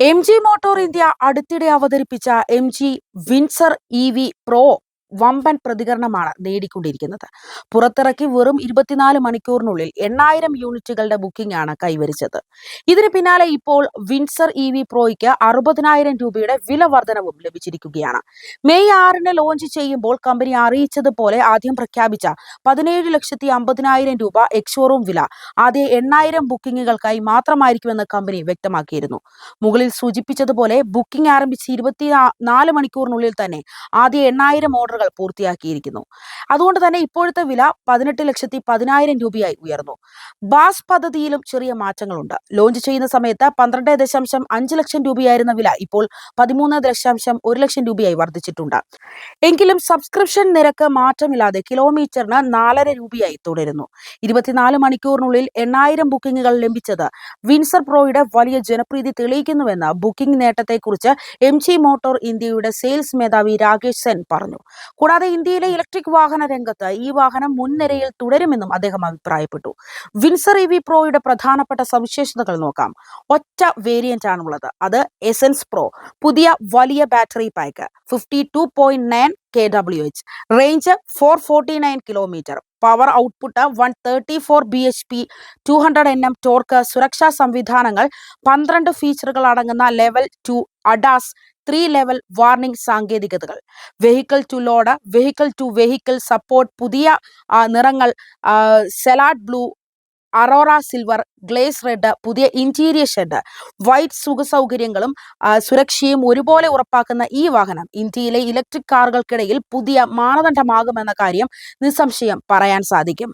M G motor India അടുത്തിടെ അവതരിപ്പിച്ച M G Windsor E V pro വമ്പൻ പ്രതികരണമാണ് നേടിക്കൊണ്ടിരിക്കുന്നത്. പുറത്തിറക്കി വെറും ഇരുപത്തിനാല് മണിക്കൂറിനുള്ളിൽ എണ്ണായിരം യൂണിറ്റുകളുടെ ബുക്കിംഗ് ആണ് കൈവരിച്ചത്. ഇതിന് പിന്നാലെ ഇപ്പോൾ വിൻസർ ഇ വി പ്രോയ്ക്ക് അറുപതിനായിരം രൂപയുടെ വില വർധനവും ലഭിച്ചിരിക്കുകയാണ്. മെയ് ആറിന് ലോഞ്ച് ചെയ്യുമ്പോൾ കമ്പനി അറിയിച്ചതുപോലെ ആദ്യം പ്രഖ്യാപിച്ച പതിനേഴ് ലക്ഷത്തി അമ്പതിനായിരം രൂപ എക്സ്ഷോറൂം വില ആദ്യ എണ്ണായിരം ബുക്കിങ്ങുകൾക്കായി മാത്രമായിരിക്കുമെന്ന് കമ്പനി വ്യക്തമാക്കിയിരുന്നു. മുകളിൽ സൂചിപ്പിച്ചതുപോലെ ബുക്കിംഗ് ആരംഭിച്ച് ഇരുപത്തി നാല് മണിക്കൂറിനുള്ളിൽ തന്നെ ആദ്യ എണ്ണായിരം ഓർഡർ ഓർഡറുകൾ പൂർത്തിയാക്കിയിരിക്കുന്നു. അതുകൊണ്ട് തന്നെ ഇപ്പോഴത്തെ വില പതിനെട്ട് ലക്ഷത്തി പതിനായിരം രൂപയായി ഉയർന്നു. ബാസ് പദ്ധതിയിലും ചെറിയ മാറ്റങ്ങളുണ്ട്. ലോഞ്ച് ചെയ്യുന്ന സമയത്ത് പന്ത്രണ്ട് ദശാംശം അഞ്ച് ലക്ഷം രൂപയായിരുന്ന വില ഇപ്പോൾ പതിമൂന്ന് ദശാംശം ഒരു ലക്ഷം രൂപയായി വർദ്ധിച്ചിട്ടുണ്ട്. എങ്കിലും സബ്സ്ക്രിപ്ഷൻ നിരക്ക് മാറ്റമില്ലാതെ കിലോമീറ്ററിന് നാലര രൂപയായി തുടരുന്നു. ഇരുപത്തിനാല് മണിക്കൂറിനുള്ളിൽ എണ്ണായിരം ബുക്കിംഗുകൾ ലഭിച്ചത് വിൻസർ പ്രോയുടെ വലിയ ജനപ്രീതി തെളിയിക്കുന്നുവെന്ന് ബുക്കിംഗ് നേട്ടത്തെക്കുറിച്ച് എം ജി മോട്ടോർ ഇന്ത്യയുടെ സെയിൽസ് മേധാവി രാകേഷ് സെൻ പറഞ്ഞു. കൂടാതെ ഇന്ത്യയിലെ ഇലക്ട്രിക് വാഹന രംഗത്ത് ഈ വാഹനം മുൻനിരയിൽ തുടരുമെന്നും അദ്ദേഹം അഭിപ്രായപ്പെട്ടു. വിൻസർ ഇ വി പ്രോയുടെ പ്രധാനപ്പെട്ട സവിശേഷതകൾ നോക്കാം. ഒറ്റ വേരിയന്റ് ആണുള്ളത്. അത് എസൻസ് പ്രോ പുതിയ വലിയ battery pack fifty two point nine K W H range four forty nine kilometre power output one thirty four B H P two hundred N M torque സുരക്ഷാ സംവിധാനങ്ങൾ പന്ത്രണ്ട് ഫീച്ചറുകൾ അടങ്ങുന്ന level two ADAS three level warning സാങ്കേതികതകൾ. Vehicle to load vehicle to vehicle support പുതിയ നിറങ്ങൾ celadon blue aurora silver glaze red പുതിയ interior shade white സുഖസൗകര്യങ്ങളും സുരക്ഷയും ഒരുപോലെ ഉറപ്പാക്കുന്ന ഈ വാഹനം ഇന്ത്യയിലെ ഇലക്ട്രിക് കാറുകൾക്കിടയിൽ പുതിയ മാനദണ്ഡമാകുമെന്ന കാര്യം നിസ്സംശയം പറയാൻ സാധിക്കും.